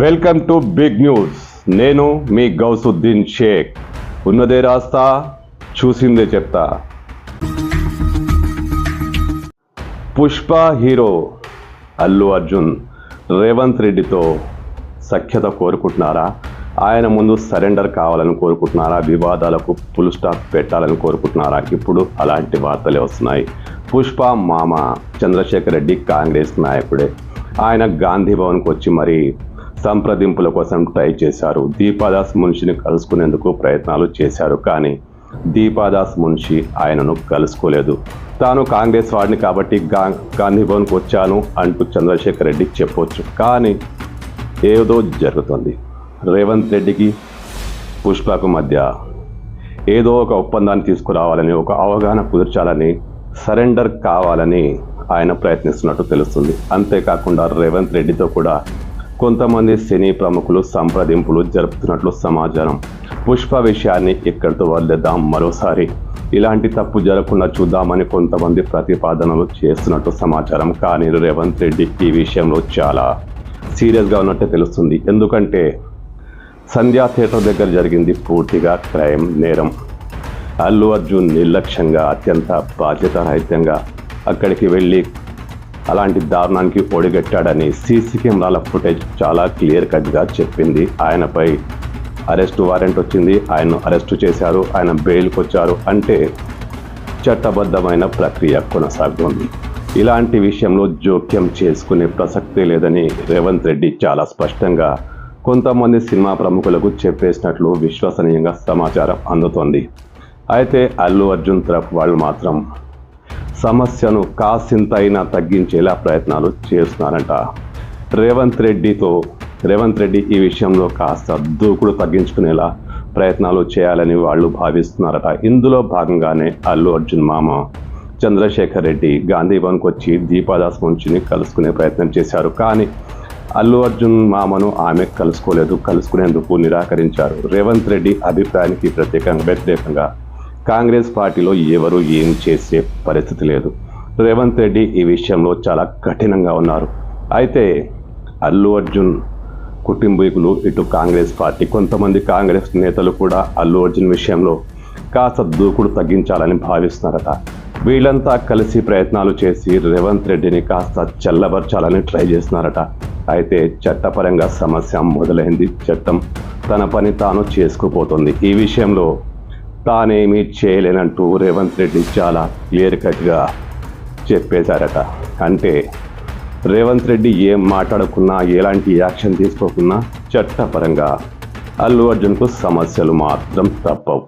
Welcome to big news. నేను మీ గౌసుద్దీన్ షేక్. ఉన్నదే రాస్తా చూసిందే చెప్తా. పుష్ప హీరో అల్లు అర్జున్ రేవంత్ రెడ్డితో సఖ్యత కోరుకుంటున్నారా? ఆయన ముందు సరెండర్ కావాలని కోరుకుంటున్నారా? వివాదాలకు ఫుల్ స్టాప్ పెట్టాలని కోరుకుంటున్నారా? ఇప్పుడు అలాంటి వార్తలే వస్తున్నాయి. పుష్ప మామ చంద్రశేఖర్ రెడ్డి కాంగ్రెస్ నాయకుడే. ఆయన గాంధీ భవన్కి వచ్చి మరి సంప్రదింపుల కోసం ట్రై చేశారు. దీపాదాస్ మున్షిని కలుసుకునేందుకు ప్రయత్నాలు చేశారు కానీ దీపాదాస్ మున్షి ఆయనను కలుసుకోలేదు. తాను కాంగ్రెస్ వాడిని కాబట్టి గా గాంధీ భవన్కి వచ్చాను అంటూ చంద్రశేఖర్ రెడ్డికి చెప్పవచ్చు కానీ ఏదో జరుగుతుంది. రేవంత్ రెడ్డికి పుష్పకు మధ్య ఏదో ఒక ఒప్పందాన్ని తీసుకురావాలని ఒక అవగాహన కుదర్చాలని సరెండర్ కావాలని ఆయన ప్రయత్నిస్తున్నట్టు తెలుస్తుంది. అంతేకాకుండా రేవంత్ రెడ్డితో కూడా కొంతమంది సినీ ప్రముఖులు సంప్రదింపులు జరుపుతున్నట్లు సమాచారం. పుష్ప విషయాన్ని ఇక్కడితో వదిలేద్దాం మరోసారి? ఇలాంటి తప్పు జరగకుండా చూద్దామని కొంతమంది ప్రతిపాదనలు చేస్తున్నట్టు సమాచారం. కానీ రేవంత్ రెడ్డి ఈ విషయంలో చాలా సీరియస్గా ఉన్నట్టే తెలుస్తుంది. ఎందుకంటే సంధ్యా థియేటర్ దగ్గర జరిగింది పూర్తిగా క్రైమ్ నేరం. అల్లు అర్జున్ నిర్లక్ష్యంగా అత్యంత బాధ్యతారహిత్యంగా అక్కడికి వెళ్ళి అలాంటి దారుణానికి ఒడిగట్టాడని సీసీ కెమెరాల ఫుటేజ్ చాలా క్లియర్ కట్గా చెప్పింది ఆయనపై. అరెస్ట్ వారెంట్ వచ్చింది ఆయన్ను అరెస్టు చేశారు ఆయన బెయిల్కి వచ్చారు అంటే చట్టబద్ధమైన ప్రక్రియ కొనసాగుతోంది. ఇలాంటి విషయంలో జోక్యం చేసుకునే ప్రసక్తి లేదని రేవంత్ రెడ్డి చాలా స్పష్టంగా కొంతమంది సినిమా ప్రముఖులకు చెప్పేసినట్లు విశ్వసనీయంగా సమాచారం అందుతోంది. అయితే అల్లు అర్జున్ తరఫు వాళ్ళు మాత్రం సమస్యను కాసింతైనా తగ్గించేలా ప్రయత్నాలు చేస్తున్నారంట. రేవంత్ రెడ్డితో రేవంత్ రెడ్డి ఈ విషయంలో కాస్త దూకుడు తగ్గించుకునేలా ప్రయత్నాలు చేయాలని వాళ్ళు భావిస్తున్నారట. ఇందులో భాగంగానే అల్లు అర్జున్ మామ చంద్రశేఖర్ రెడ్డి గాంధీభవన్కి వచ్చి దీపాదాస్ ముంచిని కలుసుకునే ప్రయత్నం చేశారు. కానీ అల్లు అర్జున్ మామను ఆమె కలుసుకోలేదు. కలుసుకునేందుకు నిరాకరించారు. రేవంత్ రెడ్డి అభిప్రాయానికి ప్రత్యేకంగా వ్యతిరేకంగా కాంగ్రెస్ పార్టీలో ఎవరు ఏం చేసే పరిస్థితి లేదు. రేవంత్ రెడ్డి ఈ విషయంలో చాలా కఠినంగా ఉన్నారు. అయితే అల్లు అర్జున్ కుటుంబీకులు ఇటు కాంగ్రెస్ పార్టీ కొంతమంది కాంగ్రెస్ నేతలు కూడా అల్లు అర్జున్ విషయంలో కాస్త దూకుడు తగ్గించాలని భావిస్తున్నారట. వీళ్ళంతా కలిసి ప్రయత్నాలు చేసి రేవంత్ రెడ్డిని కాస్త చల్లబరచాలని ట్రై చేస్తున్నారట. అయితే చట్టపరంగా సమస్య మొదలైంది. చట్టం తన పని తాను చేసుకుపోతుంది. ఈ విషయంలో తానేమీ చేయలేనంటూ రేవంత్ రెడ్డి చాలా క్లియర్ కట్గా చెప్పేశారట. అంటే రేవంత్ రెడ్డి ఏం మాట్లాడకున్నా ఎలాంటి యాక్షన్ తీసుకోకున్నా చట్టపరంగా అల్లు అర్జున్కు సమస్యలు మాత్రం తప్పవు.